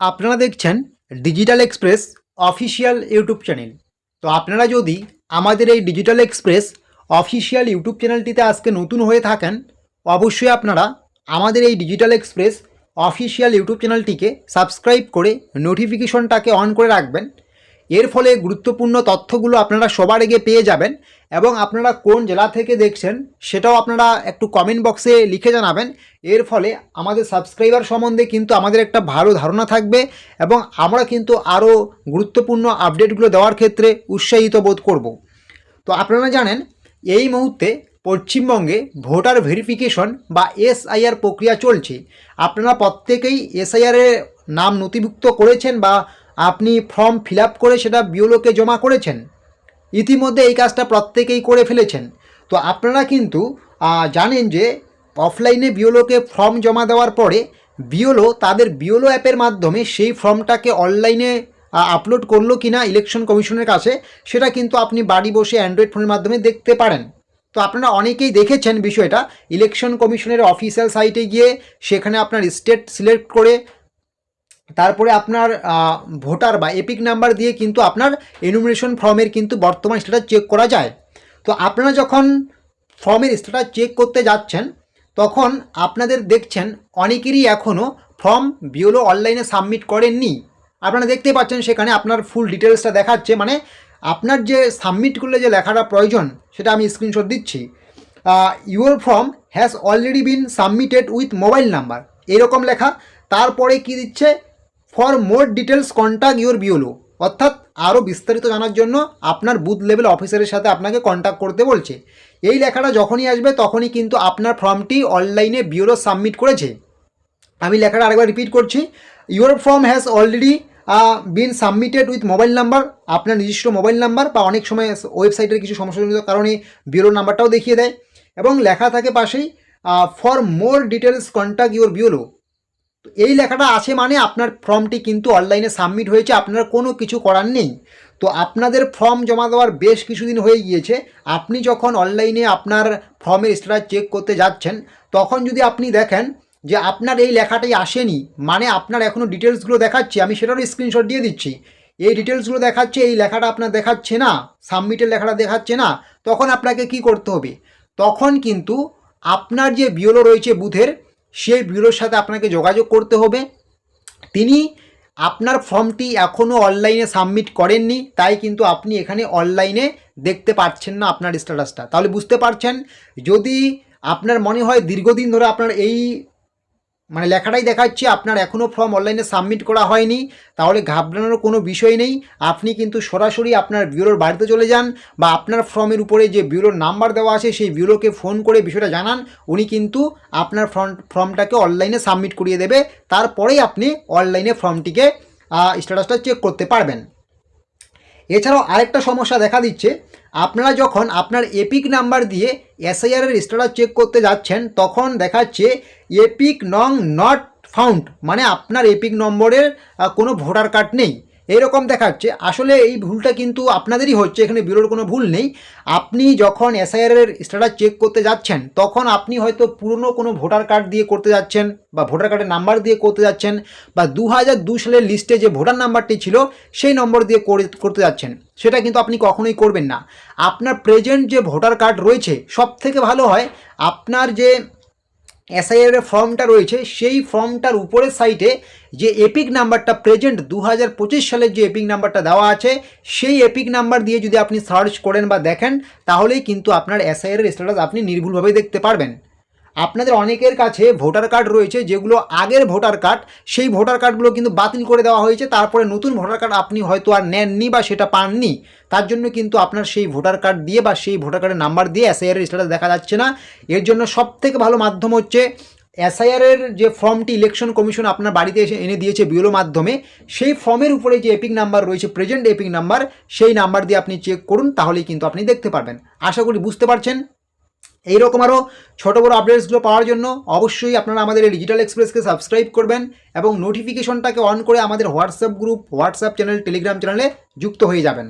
আপনারা দেখছেন digital express official YouTube channel তো আপনারা যদি আমাদের এই ডিজিটাল এক্সপ্রেস অফিসিয়াল ইউটিউব চ্যানেলটিতে আজকে নতুন হয়ে থাকেন, অবশ্যই আপনারা আমাদের এই ডিজিটাল এক্সপ্রেস অফিসিয়াল ইউটিউব চ্যানেলটিকে সাবস্ক্রাইব করে নোটিফিকেশনটাকে অন করে রাখবেন। এর ফলে গুরুত্বপূর্ণ তথ্যগুলো আপনারা সবার আগে পেয়ে যাবেন এবং আপনারা কোন জেলা থেকে দেখছেন সেটাও আপনারা একটু কমেন্ট বক্সে লিখে জানাবেন। এর ফলে আমাদের সাবস্ক্রাইবার সম্বন্ধে কিন্তু আমাদের একটা ভালো ধারণা থাকবে এবং আমরা কিন্তু আরও গুরুত্বপূর্ণ আপডেটগুলো দেওয়ার ক্ষেত্রে উৎসাহিত বোধ করব। তো আপনারা জানেন, এই মুহূর্তে পশ্চিমবঙ্গে ভোটার ভেরিফিকেশন বা এসআইআর প্রক্রিয়া চলছে। আপনারা প্রত্যেকেই এসআইআরের নাম নথিভুক্ত করেছেন বা আপনি ফর্ম ফিল করে সেটা বিওলোকে জমা করেছেন। ইতিমধ্যে এই কাজটা প্রত্যেকেই করে ফেলেছেন। তো আপনারা কিন্তু জানেন যে অফলাইনে বিওলোকে ফর্ম জমা দেওয়ার পরে বিওলো তাদের বিওলো অ্যাপের মাধ্যমে সেই ফর্মটাকে অনলাইনে আপলোড করল কিনা ইলেকশন কমিশনের কাছে, সেটা কিন্তু আপনি বাড়ি বসে অ্যান্ড্রয়েড ফোনের মাধ্যমে দেখতে পারেন। তো আপনারা অনেকেই দেখেছেন বিষয়টা, ইলেকশন কমিশনের অফিসিয়াল সাইটে গিয়ে সেখানে আপনার স্টেট সিলেক্ট করে তারপরে আপনার ভোটার বা এপিক নাম্বার দিয়ে কিন্তু আপনার এনুমিনেশন ফর্মের কিন্তু বর্তমান স্ট্যাটাস চেক করা যায়। তো আপনারা যখন ফর্মের স্ট্যাটাস চেক করতে যাচ্ছেন, তখন আপনাদের দেখছেন অনেকেরই এখনও ফর্ম বিওলো অনলাইনে সাবমিট করেননি। আপনারা দেখতে পাচ্ছেন সেখানে আপনার ফুল ডিটেলসটা দেখাচ্ছে মানে আপনার যে সাবমিট করলে যে লেখাটা প্রয়োজন, সেটা আমি স্ক্রিনশট দিচ্ছি। Your form has already been submitted with mobile number এরকম লেখা। তারপরে কি দিচ্ছে? For more details contact your BLO অর্থাৎ আরও বিস্তারিত জানার জন্য আপনার বুথ লেভেল অফিসারের সাথে আপনাকে কন্ট্যাক্ট করতে বলছে। এই লেখাটা যখনই আসবে, তখনই কিন্তু আপনার ফর্মটি অনলাইনে বিওলো সাবমিট করেছে। আমি লেখাটা আরেকবার রিপিট করছি। Your form has already been submitted with mobile number আপনার নিজস্ব মোবাইল নাম্বার বা অনেক সময় ওয়েবসাইটের কিছু সমস্যাজনিত কারণে বিওলোর নাম্বারটাও দেখিয়ে দেয়। এবং লেখা থাকে পাশেই for more details contact your BLO এই লেখাটা আছে মানে আপনার ফর্মটি কিন্তু অনলাইনে সাবমিট হয়েছে, আপনার কোনো কিছু করার নেই। তো আপনাদের ফর্ম জমা দেওয়ার বেশ কিছুদিন হয়ে গিয়েছে। আপনি যখন অনলাইনে আপনার ফর্মের স্ট্যাটাস চেক করতে যাচ্ছেন, তখন যদি আপনি দেখেন যে আপনার এই লেখাটাই আসেনি মানে আপনার এখনও ডিটেলসগুলো দেখাচ্ছে, আমি সেটারও স্ক্রিনশট দিয়ে দিচ্ছি। এই ডিটেলসগুলো দেখাচ্ছে, এই লেখাটা আপনার দেখাচ্ছে না সাবমিটের লেখাটা দেখাচ্ছে না, তখন আপনাকে কি করতে হবে? তখন কিন্তু আপনার যে বিওলো রয়েছে বুথের সেই ব্যুরোর সাথে আপনাকে যোগাযোগ করতে হবে। তিনি আপনার ফর্মটি এখনও অনলাইনে সাবমিট করেননি, তাই কিন্তু আপনি এখানে অনলাইনে দেখতে পাচ্ছেন না আপনার স্ট্যাটাসটা। তাহলে বুঝতে পারছেন, যদি আপনার মনে হয় দীর্ঘদিন ধরে আপনার এই মানে লেখাটাই দেখাচ্ছে, আপনার এখনও ফর্ম অনলাইনে সাবমিট করা হয়নি, তাহলে ঘাবড়ানোর কোনো বিষয় নেই। আপনি কিন্তু সরাসরি আপনার বিউরোর বাড়িতে চলে যান বা আপনার ফর্মের উপরে যে বিউরোর নাম্বার দেওয়া আছে, সেই বিউরোকে ফোন করে বিষয়টা জানান। উনি কিন্তু আপনার ফর্ম ফর্মটাকে অনলাইনে সাবমিট করিয়ে দেবে। তারপরেই আপনি অনলাইনে ফর্মটিকে স্ট্যাটাসটা চেক করতে পারবেন। এছাড়াও আরেকটা সমস্যা দেখা দিচ্ছে, আপনারা যখন আপনার এপিক নাম্বার দিয়ে এসআইআরের স্ট্যাটাস চেক করতে যাচ্ছেন, তখন দেখাচ্ছে এপিক নং নট ফাউন্ড মানে আপনার এপিক নম্বরের কোনো ভোটার কার্ড নেই। এইরকম দেখাচ্ছে। আসলে এই ভুলটা কিন্তু আপনাদেরই হচ্ছে, এখানে বিরোর কোনো ভুল নেই। আপনি যখন এসআইআরের স্ট্যাটাস চেক করতে যাচ্ছেন, তখন আপনি হয়তো পুরনো কোনো ভোটার কার্ড দিয়ে করতে যাচ্ছেন বা ভোটার কার্ডের নাম্বার দিয়ে করতে যাচ্ছেন বা দু সালের লিস্টে যে ভোটার নাম্বারটি ছিল, সেই নম্বর দিয়ে করে- করতে যাচ্ছেন। সেটা কিন্তু আপনি কখনোই করবেন না। আপনার প্রেজেন্ট যে ভোটার কার্ড রয়েছে সব থেকে ভালো হয় আপনার যে এসআইআর এর ফর্মটা রয়েছে, সেই ফর্মটার উপরের সাইটে যে এপিক নাম্বারটা প্রেজেন্ট দু হাজার পঁচিশ সালের যে এপিক নাম্বারটা দেওয়া আছে, সেই এপিক নাম্বার দিয়ে যদি আপনি সার্চ করেন বা দেখেন, তাহলেই কিন্তু আপনার এসআইআর এর স্ট্যাটাস আপনি নির্ভুলভাবে দেখতে পারবেন। আপনাদের অনেকের কাছে ভোটার কার্ড রয়েছে, যেগুলো আগের ভোটার কার্ড, সেই ভোটার কার্ডগুলো কিন্তু বাতিল করে দেওয়া হয়েছে। তারপরে নতুন ভোটার কার্ড আপনি হয়তো আর নেননি বা সেটা পাননি। তার জন্য কিন্তু আপনার সেই ভোটার কার্ড দিয়ে বা সেই ভোটার কার্ডের নাম্বার দিয়ে এসআইআর স্ট্যাটাস দেখা যাচ্ছে না। এর জন্য সব থেকে ভালো মাধ্যম হচ্ছে এসআইআরের যে ফর্মটি ইলেকশন কমিশন আপনার বাড়িতে এসে এনে দিয়েছে বিওলো মাধ্যমে, সেই ফর্মের উপরে যে এপিক নাম্বার রয়েছে প্রেজেন্ট এপিক নাম্বার সেই নাম্বার দিয়ে আপনি চেক করুন, তাহলেই কিন্তু আপনি দেখতে পারবেন। আশা করি বুঝতে পারছেন। এইরকম আরও ছোটো বড়ো আপডেটসগুলো পাওয়ার জন্য অবশ্যই আপনারা আমাদের এই ডিজিটাল এক্সপ্রেসকে সাবস্ক্রাইব করবেন এবং নোটিফিকেশনটাকে অন করে আমাদের WhatsApp group WhatsApp channel Telegram চ্যানেলে যুক্ত হয়ে যাবেন।